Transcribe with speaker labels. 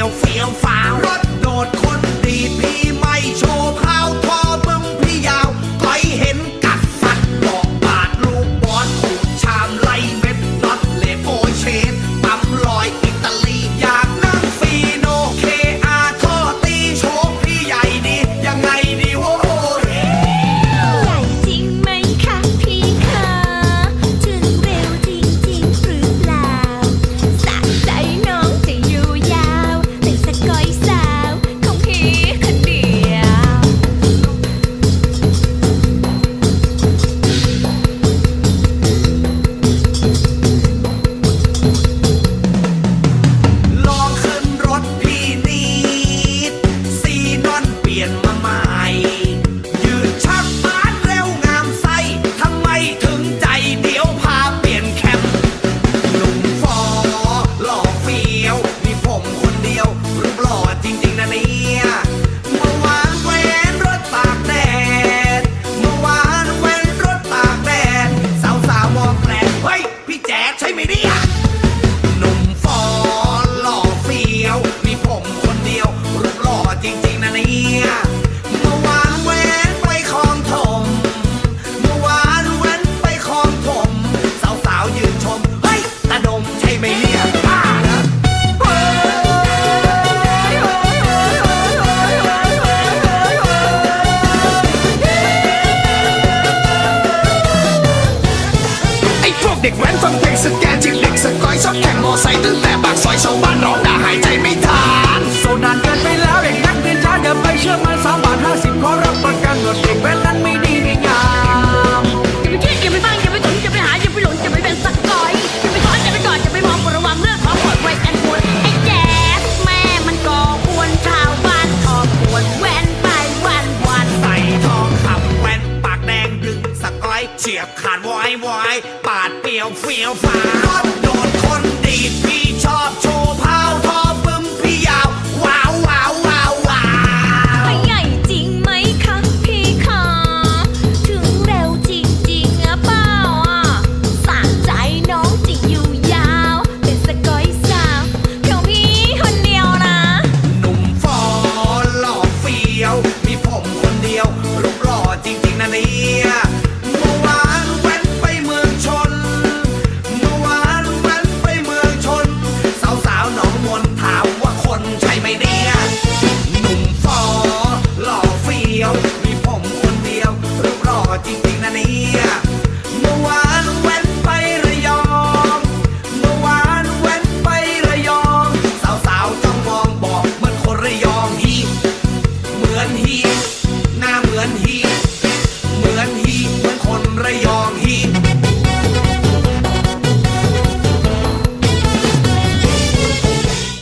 Speaker 1: ยวเฟี้ยวฟ้าว
Speaker 2: รถโด
Speaker 1: ดคน ไหมเนี่ยหนุ่มฟอหล่อเฟี้ยว มีผมคนเดียวรูปหล่อจริงๆนะเนี่ยเมื่อวานแว้นไปคลองถม เมื่อวานแว้นไปคลองถม สาวๆยืนชม เฮ้ยตาดมใช่ไหมเนี่ยบ้าเหรอ
Speaker 3: ไอ้พวกเด็กแว้นฟัง
Speaker 1: and heat.